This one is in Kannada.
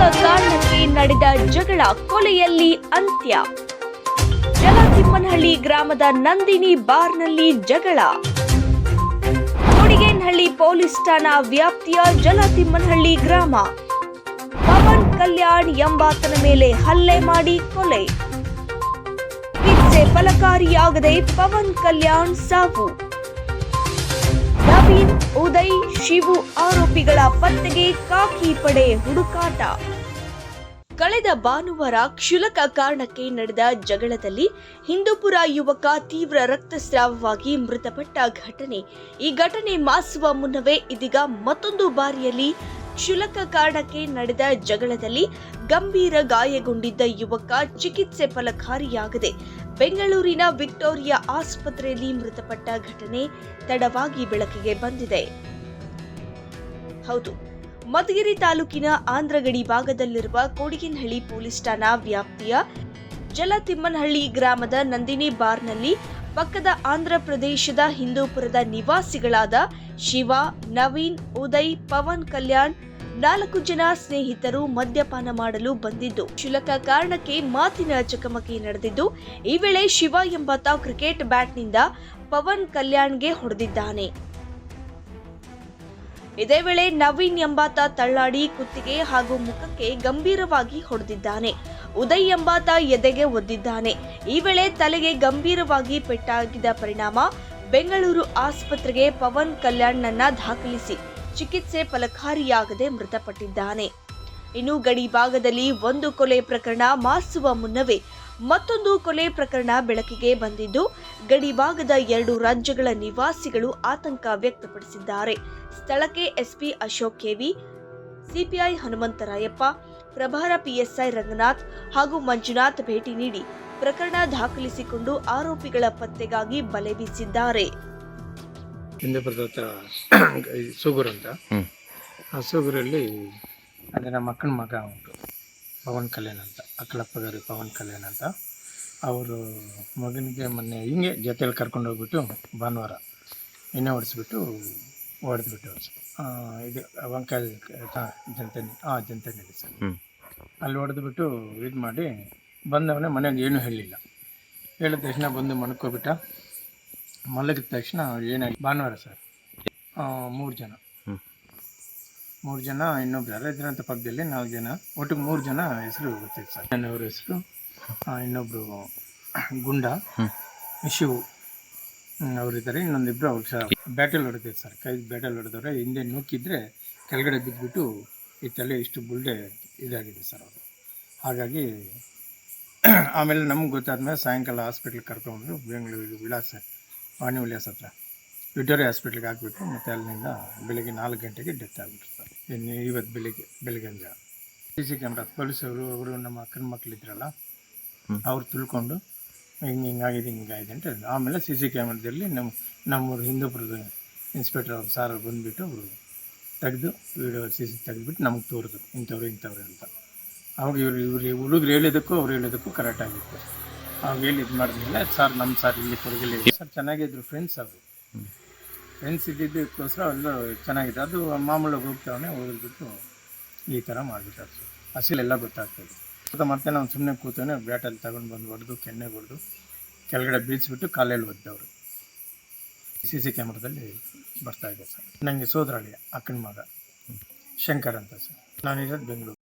ಕ್ಷುಲ್ಲಕ ಕಾರಣಕ್ಕೆ ನಡೆದ ಜಗಳ ಕೊಲೆಯಲ್ಲಿ ಅಂತ್ಯ. ಜಲತಿಮ್ಮನಹಳ್ಳಿ ಗ್ರಾಮದ ನಂದಿನಿ ಬಾರ್ನಲ್ಲಿ ಜಗಳ. ಕೊಡಿಗೇನಹಳ್ಳಿ ಪೊಲೀಸ್ ಠಾಣಾ ವ್ಯಾಪ್ತಿಯ ಜಲತಿಮ್ಮನಹಳ್ಳಿ ಗ್ರಾಮ. ಪವನ್ ಕಲ್ಯಾಣ್ ಎಂಬಾತನ ಮೇಲೆ ಹಲ್ಲೆ ಮಾಡಿ ಕೊಲೆ. ಫಲಕಾರಿಯಾಗದೆ ಪವನ್ ಕಲ್ಯಾಣ್ ಸಾವು. ನವೀನ್ ಉದಯ್, ಶಿವು ಆರೋಪಿಗಳ ಪತ್ತೆಗೆ ಕಾಕಿ ಪಡೆ ಹುಡುಕಾಟ. ಕಳೆದ ಭಾನುವಾರ ಕ್ಷುಲಕ ಕಾರಣಕ್ಕೆ ನಡೆದ ಜಗಳದಲ್ಲಿ ಹಿಂದೂಪುರ ಯುವಕ ತೀವ್ರ ರಕ್ತಸ್ರಾವವಾಗಿ ಮೃತಪಟ್ಟ ಘಟನೆ. ಈ ಘಟನೆ ಮಾಸುವ ಮುನ್ನವೇ ಇದೀಗ ಮತ್ತೊಂದು ಬಾರಿಯಲ್ಲಿ ಕ್ಷುಲಕ ಕಾರಣಕ್ಕೆ ನಡೆದ ಜಗಳದಲ್ಲಿ ಗಂಭೀರ ಗಾಯಗೊಂಡಿದ್ದ ಯುವಕ ಚಿಕಿತ್ಸೆ ಫಲಕಾರಿಯಾಗದೆ ಬೆಂಗಳೂರಿನ ವಿಕ್ಟೋರಿಯಾ ಆಸ್ಪತ್ರೆಯಲ್ಲಿ ಮೃತಪಟ್ಟ ಘಟನೆ ತಡವಾಗಿ ಬೆಳಕಿಗೆ ಬಂದಿದೆ. ಹೌದು, ಮಧುಗಿರಿ ತಾಲೂಕಿನ ಆಂಧ್ರಗಡಿ ಭಾಗದಲ್ಲಿರುವ ಕೋಡಿಗಿನಹಳ್ಳಿ ಪೊಲೀಸ್ ಠಾಣಾ ವ್ಯಾಪ್ತಿಯ ಜಲತಿಮ್ಮನಹಳ್ಳಿ ಗ್ರಾಮದ ನಂದಿನಿ ಬಾರ್ನಲ್ಲಿ ಪಕ್ಕದ ಆಂಧ್ರ ಪ್ರದೇಶದ ಹಿಂದೂಪುರದ ನಿವಾಸಿಗಳಾದ ಶಿವ, ನವೀನ್, ಉದಯ್, ಪವನ್ ಕಲ್ಯಾಣ್ ನಾಲ್ಕು ಜನ ಸ್ನೇಹಿತರು ಮದ್ಯಪಾನ ಮಾಡಲು ಬಂದಿದ್ದು. ಕ್ಷುಲಕ ಕಾರಣಕ್ಕೆ ಮಾತಿನ ಚಕಮಕಿ ನಡೆದಿದ್ದು, ಈ ವೇಳೆ ಶಿವ ಎಂಬಾತ ಕ್ರಿಕೆಟ್ ಬ್ಯಾಟ್ನಿಂದ ಪವನ್ ಕಲ್ಯಾಣ್ಗೆ ಹೊಡೆದಿದ್ದಾನೆ. ಇದೇ ವೇಳೆ ನವೀನ್ ಎಂಬಾತ ತಳ್ಳಾಡಿ ಕುತ್ತಿಗೆ ಹಾಗೂ ಮುಖಕ್ಕೆ ಗಂಭೀರವಾಗಿ ಹೊಡೆದಿದ್ದಾನೆ. ಉದಯ್ ಎಂಬಾತ ಎದೆಗೆ ಒದ್ದಿದ್ದಾನೆ. ಈ ವೇಳೆ ತಲೆಗೆ ಗಂಭೀರವಾಗಿ ಪೆಟ್ಟಾಗಿದ್ದ ಪರಿಣಾಮ, ಬೆಂಗಳೂರು ಆಸ್ಪತ್ರೆಗೆ ಪವನ್ ಕಲ್ಯಾಣ್ನನ್ನ ದಾಖಲಿಸಿ. ಚಿಕಿತ್ಸೆ ಫಲಕಾರಿಯಾಗದೆ ಮೃತಪಟ್ಟಿದ್ದಾನೆ. ಇನ್ನು ಗಡಿ ಭಾಗದಲ್ಲಿ ಒಂದು ಕೊಲೆ ಪ್ರಕರಣ ಮಾಸುವ ಮುನ್ನವೇ ಮತ್ತೊಂದು ಕೊಲೆ ಪ್ರಕರಣ ಬೆಳಕಿಗೆ ಬಂದಿದ್ದು, ಗಡಿ ಭಾಗದ ಎರಡು ರಾಜ್ಯಗಳ ನಿವಾಸಿಗಳು ಆತಂಕ ವ್ಯಕ್ತಪಡಿಸಿದ್ದಾರೆ. ಸ್ಥಳಕ್ಕೆ SP Ashok K, CPI Hanumantharayappa, ಪ್ರಭಾರ ಪಿಎಸ್ಐ ರಂಗನಾಥ್ ಹಾಗೂ ಮಂಜುನಾಥ್ ಭೇಟಿ ನೀಡಿ ಪ್ರಕರಣ ದಾಖಲಿಸಿಕೊಂಡು ಆರೋಪಿಗಳ ಪತ್ತೆಗಾಗಿ ಬಲೆ ಬೀಸಿದ್ದಾರೆ. ಹಿಂದೆ ಹತ್ರ ಸೂಗೂರು ಅಂತ. ಆ ಸೂಗೂರಲ್ಲಿ ಅದರ ಮಕ್ಕಳ ಮಗ ಉಂಟು ಪವನ್ ಕಲ್ಯಾಣ್ ಅಂತ ಅಕ್ಕಲಪ್ಪಗಾರಿ ಪವನ್ ಕಲ್ಯಾಣ್ ಅಂತ. ಅವರು ಮಗನಿಗೆ ಮೊನ್ನೆ ಹಿಂಗೆ ಜೊತೆಯಲ್ಲಿ ಕರ್ಕೊಂಡು ಹೋಗ್ಬಿಟ್ಟು ಭಾನುವಾರ ಎಣ್ಣೆ ಹೊಡೆಸ್ಬಿಟ್ಟು ಹೊಡೆದ್ಬಿಟ್ಟು ಇದು ವಂಕಾಯ ಜನತೆ ಹಾಂ ಜನತೆ ನಡಿ ಸರ್. ಅಲ್ಲಿ ಹೊಡೆದ್ಬಿಟ್ಟು ಇದು ಮಾಡಿ ಬಂದವನೇ ಮನೆಯಲ್ಲಿ ಏನೂ ಹೇಳಿಲ್ಲ. ಹೇಳಿದ ತಕ್ಷಣ ಬಂದು ಮನ್ಕೋಬಿಟ್ಟ ಮಲಗಿದ ತಕ್ಷಣ ಏನಾಗಿ ಭಾನುವಾರ ಸರ್. ಮೂರು ಜನ. ಮೂರು ಜನ ಇನ್ನೊಬ್ರು ಯಾರು ಇದ್ರಂತ ಪಕ್ಕದಲ್ಲಿ ನಾಲ್ಕು ಜನ. ಒಟ್ಟಿಗೆ ಮೂರು ಜನ ಹೆಸರು ಗೊತ್ತಿತ್ತು ಸರ್. ನನ್ನವ್ರ ಹೆಸರು ಇನ್ನೊಬ್ಬರು ಗುಂಡ ಶಿವು ಅವರಿದ್ದಾರೆ ಇನ್ನೊಂದಿಬ್ರು ಅವ್ರು ಸರ್ ಬ್ಯಾಟಲ್ ಹೊಡೆದಿದೆ ಸರ್. ಕೈ ಬ್ಯಾಟಲ್ ಹೊಡೆದವ್ರೆ. ಹಿಂದೆ ನೂಕಿದ್ರೆ ಕೆಳಗಡೆ ಬಿದ್ದುಬಿಟ್ಟು ಈ ತಲೆ ಇಷ್ಟು ಬುಲ್ಡೆ ಇದಾಗಿದೆ ಸರ್ ಅವರು. ಹಾಗಾಗಿ ಆಮೇಲೆ ನಮ್ಗೆ ಗೊತ್ತಾದ್ಮೇಲೆ ಸಾಯಂಕಾಲ ಹಾಸ್ಪಿಟ್ಲಿಗೆ ಕರ್ಕೊಂಡ್ರು. ಬೆಂಗಳೂರಿಗೆ ವಿಳಾಸ. ವಾಣಿ ಉಲ್ಯಾಸ್ ಹತ್ರ. ವಿಕ್ಟೋರಿಯಾ ಹಾಸ್ಪಿಟ್ಲಿಗೆ ಹಾಕ್ಬಿಟ್ಟು ಮತ್ತು ಅಲ್ಲಿಂದ ಬೆಳಿಗ್ಗೆ ನಾಲ್ಕು ಗಂಟೆಗೆ ಡೆತ್ ಆಗ್ಬಿಟ್ಟು ಸರ್ ಇನ್ನು ಇವತ್ತು ಬೆಳಿಗ್ಗೆ ಬೆಳಿಗ್ಗೆ ಜಾವ ಸಿ ಸಿ ಕ್ಯಾಮ್ರಾ ಪೊಲೀಸವರು ಅವರು ನಮ್ಮ ಅಕ್ಕನ ಮಕ್ಕಳಿದ್ರಲ್ಲ ಇದ್ರಲ್ಲ ಅವ್ರು ತಿಳ್ಕೊಂಡು ಹಿಂಗೆ ಹಿಂಗಾಗಿದೆ ಹಿಂಗಾಗಿದೆ ಅಂತ ಹೇಳಿದ್ರು. ಆಮೇಲೆ ಸಿ ಸಿ ಕ್ಯಾಮ್ರಾದಲ್ಲಿ ನಮ್ಮ ನಮ್ಮೂರು ಹಿಂದೂಪುರದ ಇನ್ಸ್ಪೆಕ್ಟರ್ ಅವ್ರು ಸಾರ್ ಬಂದುಬಿಟ್ಟು ಅವರು ತೆಗೆದು ವೀಡಿಯೋ ಸಿ ಸಿ ತೆಗೆದುಬಿಟ್ಟು ನಮಗೆ ತೋರಿದ್ರು ಇಂಥವ್ರು ಇಂಥವ್ರು ಅಂತ. ಅವಾಗ ಇವ್ರು ಇವ್ರು ಹುಡುಗರು ಹೇಳಿದ್ದಕ್ಕೂ ಅವ್ರು ಹೇಳೋದಕ್ಕೂ ಕರೆಕ್ಟ್ ಆಗಿತ್ತು. ಹೇಳಿ ಇದು ಮಾಡಿದ್ಮೇಲೆ ಸರ್ ನಮ್ಮ ಸರ್ ಇಲ್ಲಿ ಕೊಡಗಲಿ ಸರ್ ಚೆನ್ನಾಗಿದ್ರು ಫ್ರೆಂಡ್ಸ್ ಅದು. ಫ್ರೆಂಡ್ಸ್ ಇದ್ದಿದ್ದಕ್ಕೋಸ್ಕರ ಎಲ್ಲ ಚೆನ್ನಾಗಿದೆ. ಅದು ಮಾಮೂಲು ಹೋಗ್ತಾವನೆ ಓದಿಬಿಟ್ಟು ಈ ಥರ ಮಾಡಿಬಿಟ್ಟಾರೆ ಸರ್. ಹಸಿಲೆಲ್ಲ ಗೊತ್ತಾಗ್ತದೆ ಅದು ಮತ್ತೆ ನಾವು ಸುಮ್ಮನೆ ಕೂತವನೆ ಬ್ಯಾಟಲ್ಲಿ ತಗೊಂಡು ಬಂದು ಹೊಡೆದು, ಕೆನ್ನೆ ಹೊಡೆದು, ಕೆಳಗಡೆ ಬೀಳಿಸ್ಬಿಟ್ಟು ಕಾಲೇಲಿ ಒದ್ದವರು. ಸಿ ಸಿ ಕ್ಯಾಮ್ರಾದಲ್ಲಿ ಬರ್ತಾ ಸರ್. ನನಗೆ ಸೋದರಳಿ ಅಕ್ಕನ ಮಗ ಶಂಕರ್ ಅಂತ ಸರ್. ನಾನಿರೋದು ಬೆಂಗಳೂರು.